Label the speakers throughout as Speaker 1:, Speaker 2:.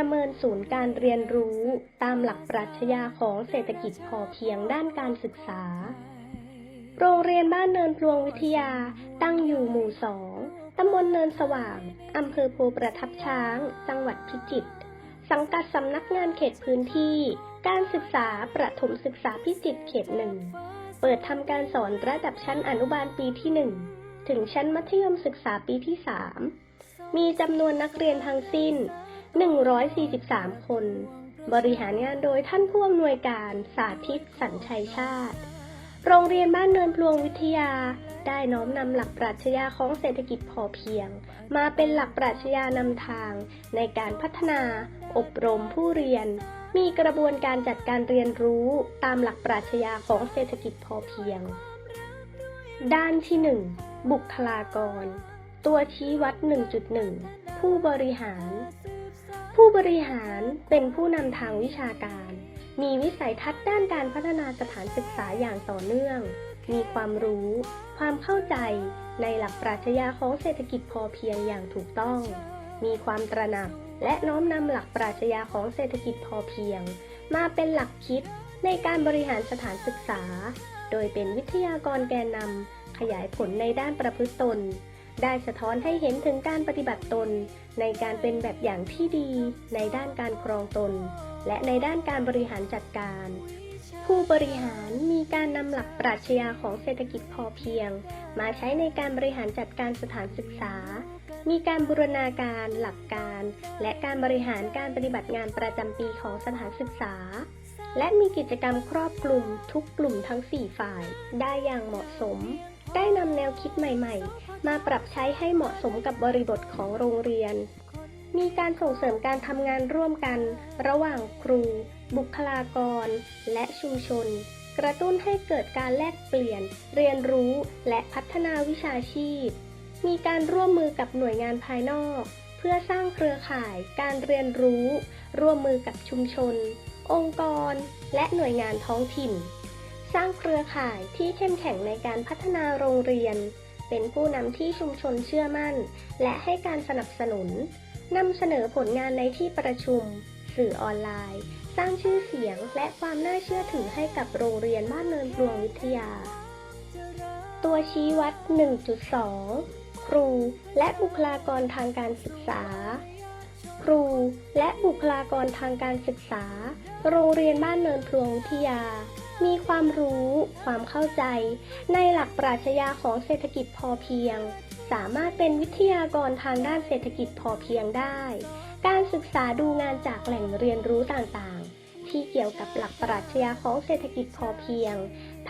Speaker 1: ประเมินศูนย์การเรียนรู้ตามหลักปรัชญาของเศรษฐกิจพอเพียงด้านการศึกษา โรงเรียนบ้านเนินพลวงวิทยาตั้งอยู่หมู่สองตำบลเนินสว่าง อำเภอโพประทับช้าง จังหวัดพิจิตร สังกัดสำนักงานเขตพื้นที่ การศึกษาประถมศึกษาพิจิตรเขตหนึ่ง เปิดทำการสอนระดับชั้นอนุบาลปีที่หนึ่งถึงชั้นมัธยมศึกษาปีที่สามมีจำนวนนักเรียนทั้งสิ้น 143 คน บริหารงานโดยท่านผู้อำนวยการสาธิตสัญชัยชาติ โรงเรียนบ้านเนินพลวงวิทยา ได้น้อมนำหลักปรัชญาของเศรษฐกิจพอเพียง มาเป็นหลักปรัชญานำทาง ในการพัฒนา อบรมผู้เรียน มีกระบวนการจัดการเรียนรู้ตามหลักปรัชญาของเศรษฐกิจพอเพียง ด้านที่ 1 บุคลากร ตัวชี้วัด 1.1 ผู้บริหาร ผู้บริหารเป็นผู้นำทางวิชาการ มีวิสัยทัศน์ด้านการพัฒนาสถานศึกษาอย่างต่อเนื่อง มีความรู้ ความเข้าใจในหลักปรัชญาของเศรษฐกิจพอเพียงอย่างถูกต้อง มีความตระหนักและน้อมนำหลักปรัชญาของเศรษฐกิจพอเพียง มาเป็นหลักคิดในการบริหารสถานศึกษา โดยเป็นวิทยากรแกนนำขยายผลในด้านประพฤติตน ได้สะท้อนให้เห็นถึงการปฏิบัติตน ในการเป็นแบบอย่างที่ดีในด้านการครองตน และในด้านการบริหารจัดการ ผู้บริหารมีการนำหลักปรัชญาของเศรษฐกิจพอเพียง มาใช้ในการบริหารจัดการสถานศึกษา มีการบูรณาการหลักการ และการบริหารการปฏิบัติงานประจำปีของสถานศึกษา และมีกิจกรรมครอบคลุมทุกกลุ่มทั้ง 4 ฝ่าย ได้อย่างเหมาะสม ได้นำแนวคิดใหม่ ๆ มาปรับใช้ให้เหมาะสมกับบริบทของโรงเรียน มีการส่งเสริมการทำงานร่วมกัน ระหว่างครู บุคลากร และชุมชน กระตุ้นให้เกิดการแลกเปลี่ยน เรียนรู้และพัฒนาวิชาชีพ มีการร่วมมือกับหน่วยงานภายนอก เพื่อสร้างเครือข่ายการเรียนรู้ ร่วมมือกับชุมชน องค์กร และหน่วยงานท้องถิ่น สร้างเครือข่ายที่เข้มแข็งในการพัฒนาโรงเรียน เป็นผู้นำที่ชุมชนเชื่อมั่น และให้การสนับสนุนนำเสนอผลงานในที่ประชุม สื่อออนไลน์ สร้างชื่อเสียงและความน่าเชื่อถือให้กับโรงเรียนบ้านเนินพลวงวิทยา ตัวชี้วัด 1.2 ครูและบุคลากรทางการศึกษา ครูและบุคลากรทางการศึกษา โรงเรียนบ้านเนินพลวงวิทยา มีความรู้ ความเข้าใจ ในหลักปรัชญาของเศรษฐกิจพอเพียง สามารถเป็นวิทยากรทางด้านเศรษฐกิจพอเพียงได้ การศึกษาดูงานจากแหล่งเรียนรู้ต่างๆ ที่เกี่ยวกับหลักปรัชญาของเศรษฐกิจพอเพียง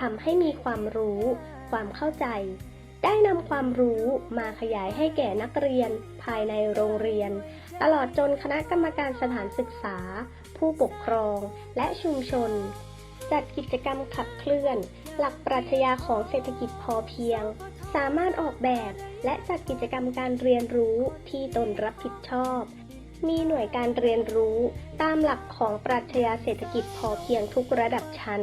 Speaker 1: ทำให้มีความรู้ ความเข้าใจ ได้นำความรู้มาขยายให้แก่นักเรียน ภายในโรงเรียน ตลอดจนคณะกรรมการสถานศึกษา ผู้ปกครอง และชุมชน จัดกิจกรรมขับเคลื่อน หลักปรัชญาของเศรษฐกิจพอเพียง สามารถออกแบบและจัดกิจกรรมการเรียนรู้ที่ตนรับผิดชอบ มีหน่วยการเรียนรู้ตามหลักของปรัชญาเศรษฐกิจพอเพียงทุกระดับชั้น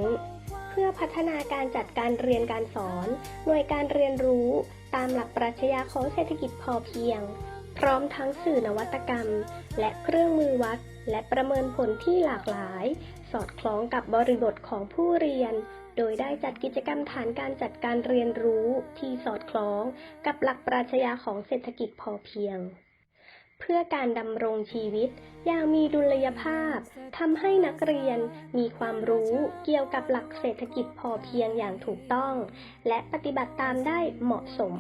Speaker 1: เพื่อพัฒนาการจัดการเรียนการสอน หน่วยการเรียนรู้ตามหลักปรัชญาของเศรษฐกิจพอเพียง พร้อมทั้งสื่อนวัตกรรม และเครื่องมือวัดและประเมินผลที่หลากหลาย อดคล้องกับบริบทของผู้เรียน โดยได้จัดกิจกรรมฐานการจัดการเรียนรู้ที่สอดคล้องกับหลักปรัชญาของเศรษฐกิจพอเพียง เพื่อการดำรงชีวิตอย่างมีดุลยภาพทำให้นักเรียนมีความรู้เกี่ยวกับหลักเศรษฐกิจพอเพียงอย่างถูกต้อง และปฏิบัติตามได้เหมาะสม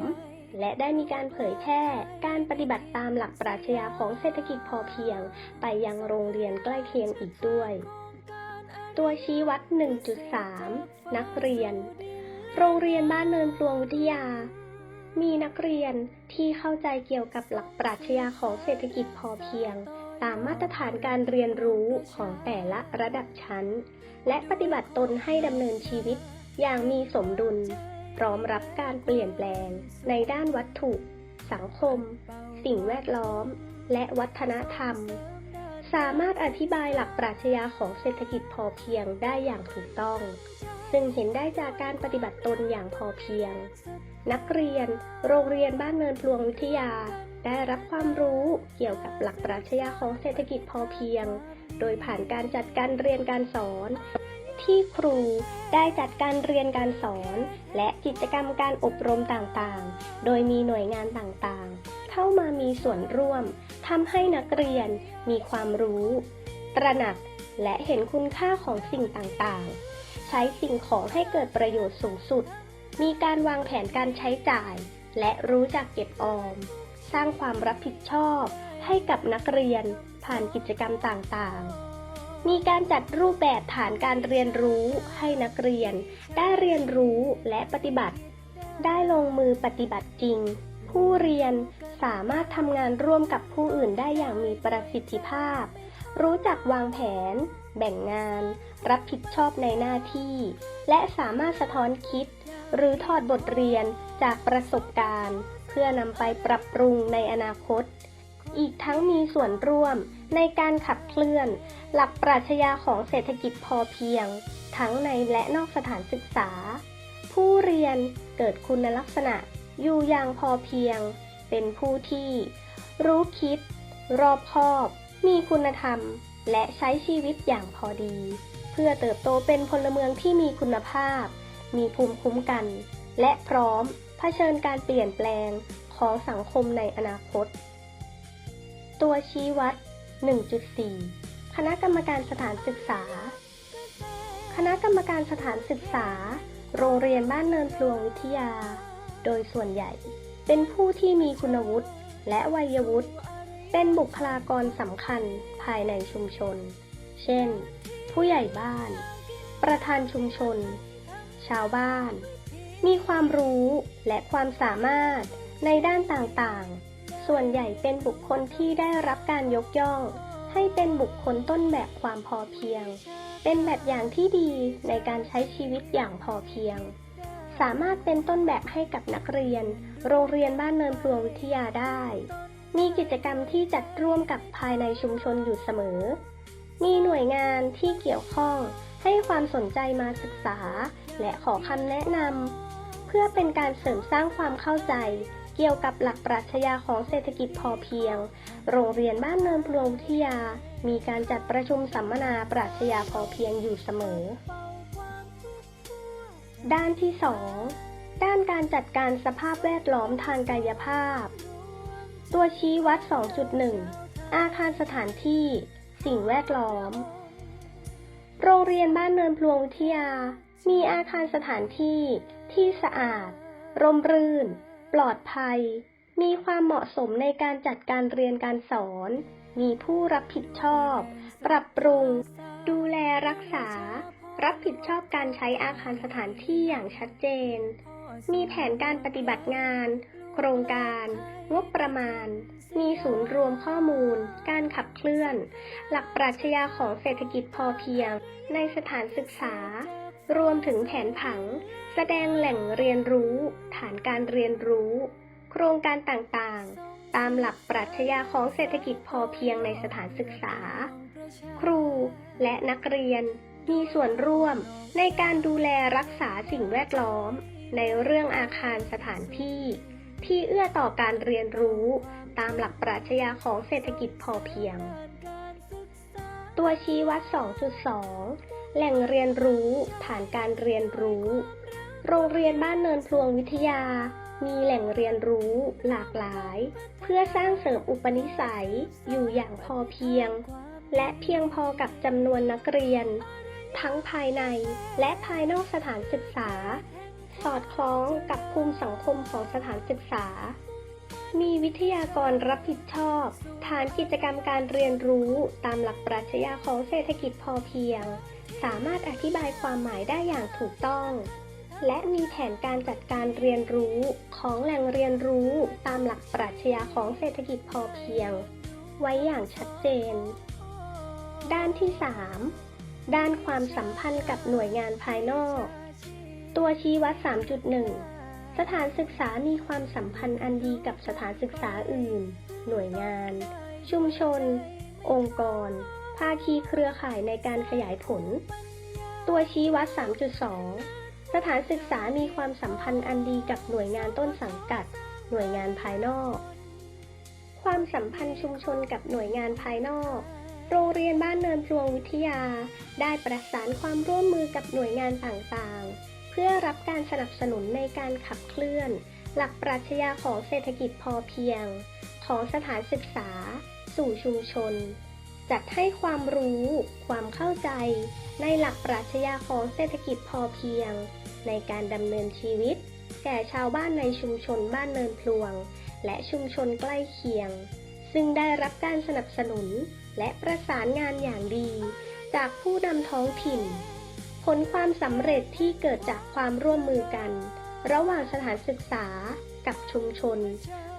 Speaker 1: และได้มีการเผยแพร่การปฏิบัติตามหลักปรัชญาของเศรษฐกิจพอเพียง ไปยังโรงเรียนใกล้เคียงอีกด้วย ตัวชี้วัด 1.3 นักเรียน โรงเรียนบ้านเนินพลวงวิทยา มีนักเรียนที่เข้าใจเกี่ยวกับหลักปรัชญาของเศรษฐกิจพอเพียง ตามมาตรฐานการเรียนรู้ของแต่ละระดับชั้น และปฏิบัติตนให้ดำเนินชีวิตอย่างมีสมดุล พร้อมรับการเปลี่ยนแปลง ในด้านวัตถุ สังคม สิ่งแวดล้อม และวัฒนธรรม สามารถอธิบายหลักปรัชญาของเศรษฐกิจพอเพียงได้อย่างถูกต้อง ซึ่งเห็นได้จากการปฏิบัติตนอย่างพอเพียง นักเรียน โรงเรียนบ้านเนินพลวงวิทยา ได้รับความรู้เกี่ยวกับหลักปรัชญาของเศรษฐกิจพอเพียง โดยผ่านการจัดการเรียนการสอน ที่ครูได้จัดการเรียนการสอน และกิจกรรมการอบรมต่างๆ โดยมีหน่วยงานต่างๆ เข้ามามีส่วนร่วมทำให้นักเรียนมีความรู้ ตระหนักและเห็นคุณค่าของสิ่งต่างๆ ใช้สิ่งของให้เกิดประโยชน์สูงสุด มีการวางแผนการใช้จ่าย และรู้จักเก็บออม สร้างความรับผิดชอบให้กับนักเรียนผ่านกิจกรรมต่างๆ มีการจัดรูปแบบฐานการเรียนรู้ให้นักเรียน ได้เรียนรู้และปฏิบัติ ได้ลงมือปฏิบัติจริง ผู้เรียนสามารถทำงานร่วมกับผู้อื่นได้อย่างมีประสิทธิภาพ รู้จักวางแผน แบ่งงาน รับผิดชอบในหน้าที่ และสามารถสะท้อนคิด หรือถอดบทเรียนจากประสบการณ์ เพื่อนำไปปรับปรุงในอนาคต อีกทั้งมีส่วนร่วม ในการขับเคลื่อน หลักปรัชญาของเศรษฐกิจพอเพียง ทั้งในและนอกสถานศึกษา ผู้เรียนเกิดคุณลักษณะ อยู่อย่างพอเพียง เป็นผู้ที่ รู้คิด รอบคอบ มีคุณธรรม และใช้ชีวิตอย่างพอดี เพื่อเติบโตเป็นพลเมืองที่มีคุณภาพ มีภูมิคุ้มกัน และพร้อมเผชิญการเปลี่ยนแปลงของสังคมในอนาคต ตัวชี้วัด 1.4 คณะกรรมการสถานศึกษา คณะกรรมการสถานศึกษา โรงเรียนบ้านเนินพลวงวิทยา โดยส่วนใหญ่ เป็นผู้ที่มีคุณวุฒิและวัยวุฒิ เป็นบุคลากรสำคัญภายในชุมชน เช่น ผู้ใหญ่บ้าน ประธานชุมชน ชาวบ้าน มีความรู้และความสามารถในด้านต่างๆ ส่วนใหญ่เป็นบุคคลที่ได้รับการยกย่อง ให้เป็นบุคคลต้นแบบความพอเพียง เป็นแบบอย่างที่ดีในการใช้ชีวิตอย่างพอเพียง สามารถเป็นต้นแบบให้กับนักเรียน โรงเรียนบ้านเนินพลวงวิทยาได้ มีกิจกรรมที่จัดร่วมกับภายในชุมชนอยู่เสมอ มีหน่วยงานที่เกี่ยวข้องให้ความสนใจมาศึกษา และขอคำแนะนำเพื่อเป็นการเสริมสร้างความเข้าใจ เกี่ยวกับหลักปรัชญาของเศรษฐกิจพอเพียง โรงเรียนบ้านเนินพลวงวิทยา มีการจัดประชุมสัมมนาปรัชญาพอเพียงอยู่เสมอ ด้านที่ 2 ด้านการจัดการสภาพแวดล้อมทางกายภาพ ตัวชี้วัด 2.1 อาคารสถานที่ สิ่งแวดล้อม โรงเรียนบ้านเนินพลวงวิทยา มีอาคารสถานที่ที่สะอาด ร่มรื่น ปลอดภัย มีความเหมาะสมในการจัดการเรียนการสอน มีผู้รับผิดชอบ ปรับปรุง ดูแลรักษา รับผิดชอบการใช้อาคารสถานที่อย่างชัดเจน มีแผนการปฏิบัติงาน โครงการ งบประมาณ มีศูนย์รวมข้อมูล การขับเคลื่อน หลักปรัชญาของเศรษฐกิจพอเพียง ในสถานศึกษา รวมถึงแผนผัง แสดงแหล่งเรียนรู้ ฐานการเรียนรู้ โครงการต่างๆ ตามหลักปรัชญาของเศรษฐกิจพอเพียงในสถานศึกษา ครูและนักเรียนมีส่วนร่วมในการดูแลรักษาสิ่งแวดล้อม ในเรื่องอาคารสถานที่ ที่เอื้อต่อการเรียนรู้ ตามหลักปรัชญาของเศรษฐกิจพอเพียง ตัวชี้วัด 2.2 แหล่งเรียนรู้ฐานการเรียนรู้ โรงเรียนบ้านเนินพลวงวิทยา มีแหล่งเรียนรู้หลากหลาย เพื่อสร้างเสริมอุปนิสัยอยู่อย่างพอเพียง และเพียงพอกับจำนวนนักเรียน ทั้งภายในและภายนอกสถานศึกษา สอดคล้องกับภูมิสังคมของสถานศึกษา มีวิทยากรรับผิดชอบ ฐานกิจกรรมการเรียนรู้ตามหลักปรัชญาของเศรษฐกิจพอเพียง สามารถอธิบายความหมายได้อย่างถูกต้อง และมีแผนการจัดการเรียนรู้ของแหล่งเรียนรู้ตามหลักปรัชญาของเศรษฐกิจพอเพียง ไว้อย่างชัดเจน ด้านที่ 3 ด้านความสัมพันธ์กับหน่วยงานภายนอก ตัวชี้วัด 3.1 สถานศึกษามีความสัมพันธ์อันดีกับสถานศึกษาอื่น หน่วยงาน ชุมชน องค์กร ภาคีเครือข่ายในการขยายผล ตัวชี้วัด 3.2 สถานศึกษามีความสัมพันธ์อันดีกับหน่วยงานต้นสังกัด หน่วยงานภายนอก ความสัมพันธ์ชุมชนกับหน่วยงานภายนอก โรงเรียนบ้านเนินพลวงวิทยา ได้ประสานความร่วมมือกับหน่วยงานต่างๆ พื่อรับการสนับสนุนในการขับเคลื่อน หลักปรัชญาของเศรษฐกิจพอเพียง ของสถานศึกษา สู่ชุมชน จัดให้ความรู้ ความเข้าใจ ในหลักปรัชญาของเศรษฐกิจพอเพียง ในการดำเนินชีวิต แก่ชาวบ้านในชุมชนบ้านเนินพลวง และชุมชนใกล้เคียง ซึ่งได้รับการสนับสนุนและประสานงานอย่างดี จากผู้นำท้องถิ่น ผลความสำเร็จที่เกิดจากความร่วมมือกัน ระหว่างสถานศึกษากับชุมชน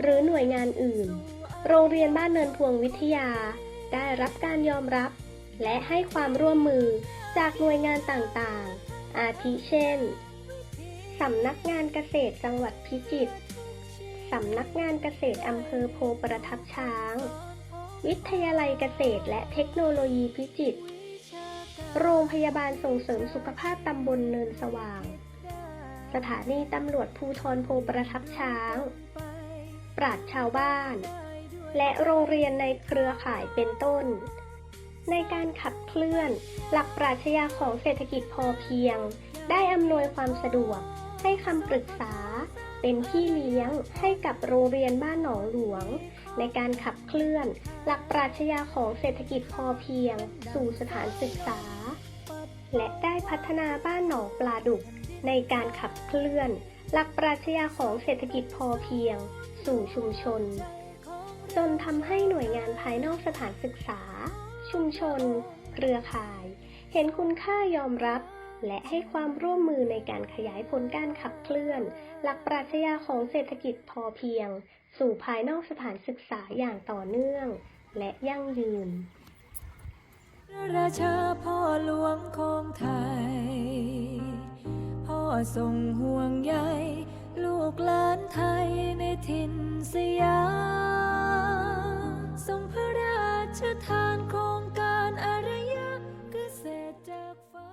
Speaker 1: หรือหน่วยงานอื่น โรงเรียนบ้านเนินพวงวิทยา ได้รับการยอมรับ และให้ความร่วมมือจากหน่วยงานต่างๆ อาทิเช่น สำนักงานเกษตรจังหวัดพิจิตร สำนักงานเกษตรอำเภอโพประทับช้าง วิทยาลัยเกษตรและเทคโนโลยีพิจิตร โรงพยาบาลส่งเสริมสุขภาพตำบลเนินสว่าง สถานีตำรวจภูทรโพประทับช้าง ปราชชาวบ้าน และโรงเรียนในเครือข่ายเป็นต้น ในการขับเคลื่อน หลักปรัชญาของเศรษฐกิจพอเพียง ได้อำนวยความสะดวก ให้คำปรึกษา เป็นพี่เลี้ยงให้กับโรงเรียนบ้านหนองหลวง ในการขับเคลื่อน หลักปรัชญาของเศรษฐกิจพอเพียง สู่สถานศึกษา และได้พัฒนาบ้านหนองปลาดุก ในการขับเคลื่อน หลักปรัชญาของเศรษฐกิจพอเพียง สู่ชุมชน จนทำให้หน่วยงานภายนอกสถานศึกษา ชุมชน เครือข่าย เห็นคุณค่ายอมรับ และให้ความร่วมมือในการขยายผลการขับเคลื่อน หลักปรัชญาของเศรษฐกิจพอเพียง สู่ภายนอกสถานศึกษาอย่างต่อเนื่อง และยั่งยืน
Speaker 2: ราชาพ่อหลวงของไทย พ่อทรงห่วงใยลูกหลานไทยในถิ่นสยามทรงพระราชทานโครงการอารยะเกษตรจากฟ้า